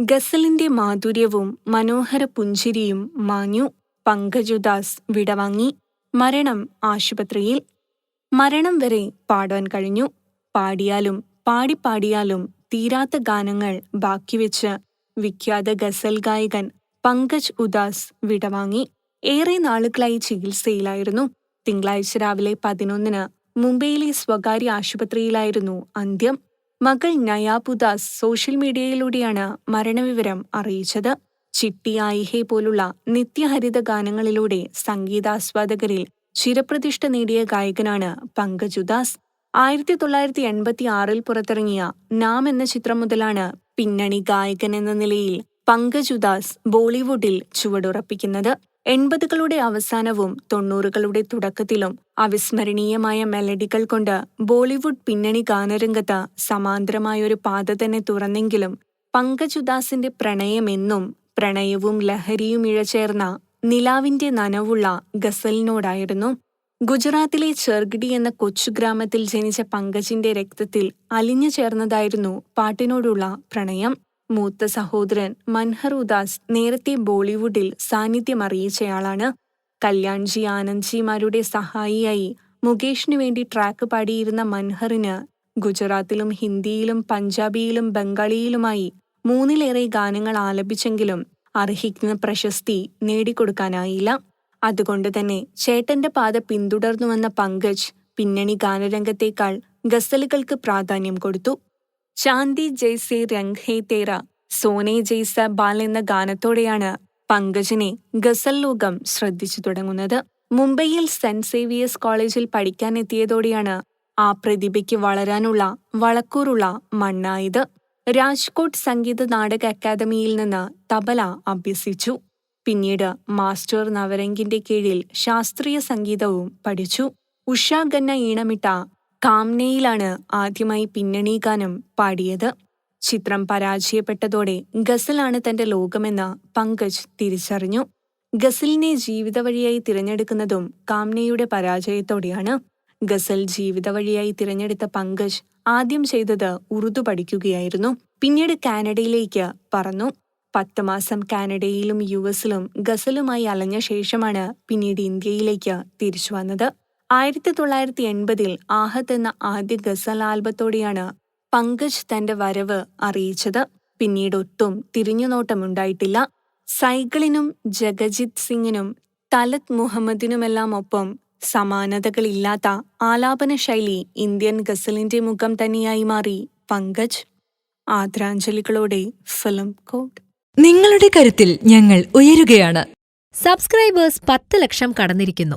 ഗസലിന്റെ മാധുര്യവും മനോഹര പുഞ്ചിരിയും മാഞ്ഞു. പങ്കജുദാസ് വിടവാങ്ങി. മരണം ആശുപത്രിയിൽ. മരണം വരെ പാടാൻ കഴിഞ്ഞു. പാടിയാലും പാടിപ്പാടിയാലും തീരാത്ത ഗാനങ്ങൾ ബാക്കിവെച്ച് വിഖ്യാത ഗസൽ ഗായകൻ പങ്കജ് ഉദാസ് വിടവാങ്ങി. ഏറെ നാളുകളായി ചികിത്സയിലായിരുന്നു. തിങ്കളാഴ്ച രാവിലെ പതിനൊന്നിന് മുംബൈയിലെ സ്വകാര്യ ആശുപത്രിയിലായിരുന്നു അന്ത്യം. മകൾ നയാബുദാസ് സോഷ്യൽ മീഡിയയിലൂടെയാണ് മരണവിവരം അറിയിച്ചത്. ചിട്ടി ആയിഹെ പോലുള്ള നിത്യഹരിത ഗാനങ്ങളിലൂടെ സംഗീതാസ്വാദകരിൽ ചിരപ്രതിഷ്ഠ നേടിയ ഗായകനാണ് പങ്കജ് ഉദാസ് ആയിരത്തി തൊള്ളായിരത്തി എൺപത്തി ആറിൽ പുറത്തിറങ്ങിയ നാം എന്ന ചിത്രം മുതലാണ് പിന്നണി ഗായകൻ എന്ന നിലയിൽ പങ്കജ് ഉദാസ് ബോളിവുഡിൽ ചുവടുറപ്പിക്കുന്നത്. എൺപതുകളുടെ അവസാനവും തൊണ്ണൂറുകളുടെ തുടക്കത്തിലും അവിസ്മരണീയമായ മെലഡികൾ കൊണ്ട് ബോളിവുഡ് പിന്നണി ഗാനരംഗത്ത് സമാന്തരമായൊരു പാത തന്നെ തുറന്നെങ്കിലും പങ്കജുദാസിന്റെ പ്രണയമെന്നും പ്രണയവും ലഹരിയും ഇഴചേർന്ന നിലാവിന്റെ നനവുള്ള ഗസലിനോടായിരുന്നു. ഗുജറാത്തിലെ ചെർഗിഡി എന്ന കൊച്ചു ഗ്രാമത്തിൽ ജനിച്ച പങ്കജിന്റെ രക്തത്തിൽ അലിഞ്ഞു ചേർന്നതായിരുന്നു പാട്ടിനോടുള്ള പ്രണയം. മൂത്ത സഹോദരൻ മൻഹർ ഉദാസ് നേരത്തെ ബോളിവുഡിൽ സാന്നിധ്യം അറിയിച്ചയാളാണ് കല്യാൺജി ആനന്ദ്ജിമാരുടെ സഹായിയായി മുകേഷിനു വേണ്ടി ട്രാക്ക് പാടിയിരുന്ന മൻഹറിന് ഗുജറാത്തിലും ഹിന്ദിയിലും പഞ്ചാബിയിലും ബംഗാളിയിലുമായി മൂന്നിലേറെ ഗാനങ്ങൾ ആലപിച്ചെങ്കിലും അർഹിക്കുന്ന പ്രശസ്തി നേടിക്കൊടുക്കാനായില്ല. അതുകൊണ്ട് തന്നെ ചേട്ടന്റെ പാത പിന്തുടർന്നുവെന്ന പങ്കജ് പിന്നണി ഗാനരംഗത്തേക്കാൾ ഗസലുകൾക്ക് പ്രാധാന്യം കൊടുത്തു. ചാന്തി ജയ്സെ രംഗ് ഹേ തേര സോനെ ജയ്സ ബാൽ എന്ന ഗാനത്തോടെയാണ് പങ്കജിനെ ഗസൽ ലോകം ശ്രദ്ധിച്ചു തുടങ്ങുന്നത്. മുംബൈയിൽ സെന്റ് സേവിയേഴ്സ് കോളേജിൽ പഠിക്കാനെത്തിയതോടെയാണ് ആ പ്രതിഭയ്ക്ക് വളരാനുള്ള വളക്കൂറുള്ള മണ്ണായത്. രാജ്കോട്ട് സംഗീത നാടക അക്കാദമിയിൽ നിന്ന് തബല അഭ്യസിച്ചു. പിന്നീട് മാസ്റ്റർ നവരംഗിന്റെ കീഴിൽ ശാസ്ത്രീയ സംഗീതവും പഠിച്ചു. ഉഷ ഗന്ന ഈണമിട്ട കാംനയിലാണ് ആദ്യമായി പിന്നണി ഗാനം പാടിയത്. ചിത്രം പരാജയപ്പെട്ടതോടെ ഗസലാണ് തന്റെ ലോകമെന്ന് പങ്കജ് തിരിച്ചറിഞ്ഞു. ഗസലിനെ ജീവിതവഴിയായി തിരഞ്ഞെടുക്കുന്നതും കാംനയുടെ പരാജയത്തോടെയാണ്. ഗസൽ ജീവിതവഴിയായി തിരഞ്ഞെടുത്ത പങ്കജ് ആദ്യം ചെയ്തത് ഉറുദു പഠിക്കുകയായിരുന്നു. പിന്നീട് കാനഡയിലേക്ക് പറന്നു. പത്ത് മാസം കാനഡയിലും യു എസിലും ഗസലുമായി അലഞ്ഞ ശേഷമാണ് പിന്നീട് ഇന്ത്യയിലേക്ക് തിരിച്ചു വന്നത്. ആയിരത്തി തൊള്ളായിരത്തി എൺപതിൽ ആഹത്ത് എന്ന ആദ്യ ഗസൽ ആൽബത്തോടെയാണ് പങ്കജ് തന്റെ വരവ് അറിയിച്ചത്. പിന്നീട് ഒട്ടും തിരിഞ്ഞുനോട്ടമുണ്ടായിട്ടില്ല. സൈക്കിളിനും ജഗജിത് സിംഗിനും തലത് മുഹമ്മദിനുമെല്ലാം ഒപ്പം സമാനതകളില്ലാത്ത ആലാപന ശൈലി ഇന്ത്യൻ ഗസലിന്റെ മുഖം തന്നെയായി മാറി പങ്കജ്. ആദരാഞ്ജലികളോടെ film code. നിങ്ങളുടെ കരുത്തിൽ ഞങ്ങൾ ഉയരുകയാണ്. സബ്സ്ക്രൈബേഴ്സ് പത്ത് ലക്ഷം കടന്നിരിക്കുന്നു.